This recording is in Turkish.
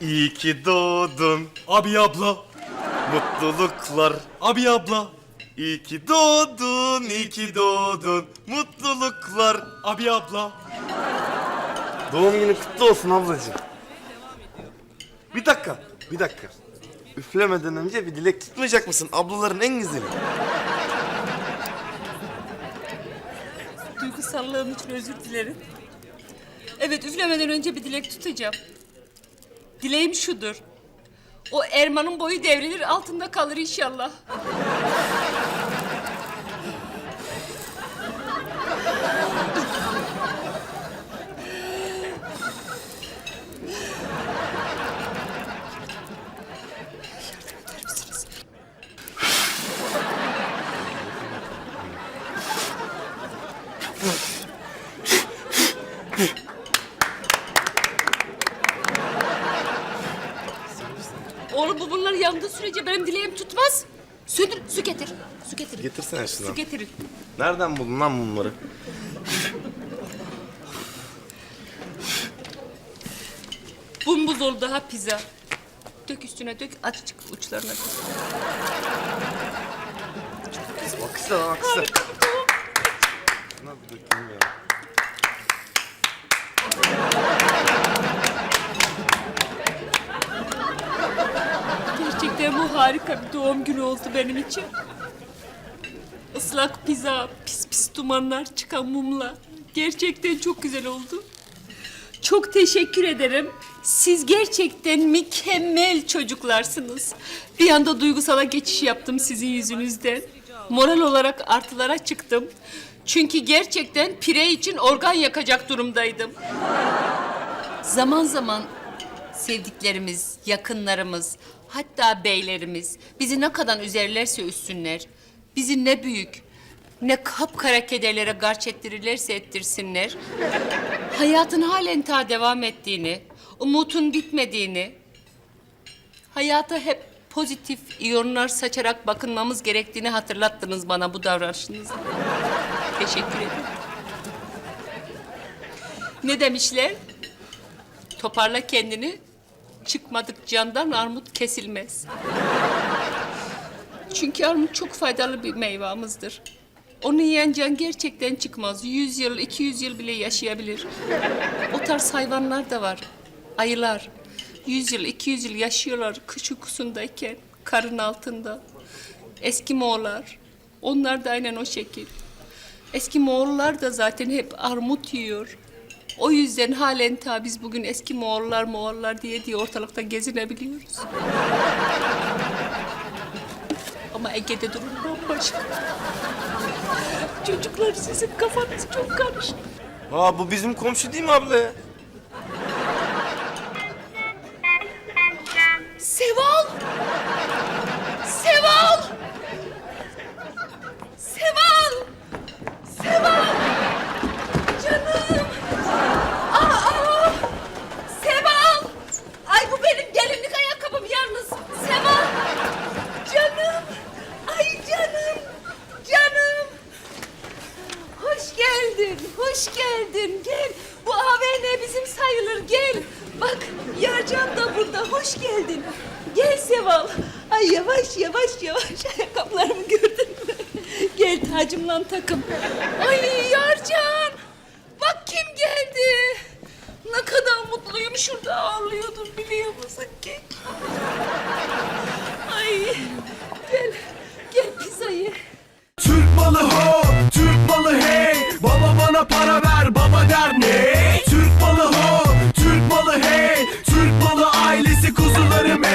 İyi ki doğdun. Abi abla. Mutluluklar. Abi abla. İyi ki doğdun, iyi ki doğdun. Mutluluklar. Abi abla. Doğum günü kutlu olsun ablacığım. Bir dakika, bir dakika. Üflemeden önce bir dilek tutmayacak mısın? Ablaların en güzeli. Duygusallığım için özür dilerim. Evet üflemeden önce bir dilek tutacağım. Dileğim şudur. O Erman'ın boyu devrilir altında kalır inşallah. sürece benim dileğim tutmaz. Söndür, su getir. Su getir. Getirsene şunu. Su getirin. Nereden buldun lan bunları? Bumbuz oldu daha pizza. Dök üstüne dök, açık uçlarına dök. Bak lan, bak işte. Harika bir doğum günü oldu benim için. Islak pizza, pis pis dumanlar çıkan mumla. Gerçekten çok güzel oldu. Çok teşekkür ederim. Siz gerçekten mükemmel çocuklarsınız. Bir anda duygusala geçiş yaptım sizin yüzünüzden. Moral olarak artılara çıktım. Çünkü gerçekten pire için organ yakacak durumdaydım. Zaman zaman sevdiklerimiz, yakınlarımız, hatta beylerimiz bizi ne kadar üzerlerse üstünler, bizi ne büyük, ne kapkara kederlere garç ettirirlerse ettirsinler, hayatın halen ta devam ettiğini, umutun bitmediğini, hayata hep pozitif iyonlar saçarak bakınmamız gerektiğini hatırlattınız bana bu davranışınızla. Teşekkür ederim. Ne demişler? Toparla kendini. Çıkmadık candan armut kesilmez. Çünkü armut çok faydalı bir meyvamızdır. Onu yiyen can gerçekten çıkmaz. Yüz yıl, iki yüz yıl bile yaşayabilir. O tarz hayvanlar da var. Ayılar. Yüz yıl, iki yüz yıl yaşıyorlar kış uykusundayken, karın altında. Eski Moğollar. Onlar da aynen o şekil. Eski Moğollar da zaten hep armut yiyor. O yüzden halen ta biz bugün eski Moğollar Moğollar diye diye ortalıkta gezinebiliyoruz. Ama Ege'de durum bambaşka. Çocuklar sizin kafanız çok karışık. Aa bu bizim komşu değil mi abla ya? Hoş geldin. Gel. Bu AVM bizim sayılır. Gel. Bak Yarcan da burada. Hoş geldin. Gel Seval. Ay yavaş yavaş yavaş ayakkabılarımı gördün mü? Gel tacımla takım. Ay Yarcan. Bak kim geldi. Ne kadar mutluyum. Şurada ağlıyordum biliyor musun?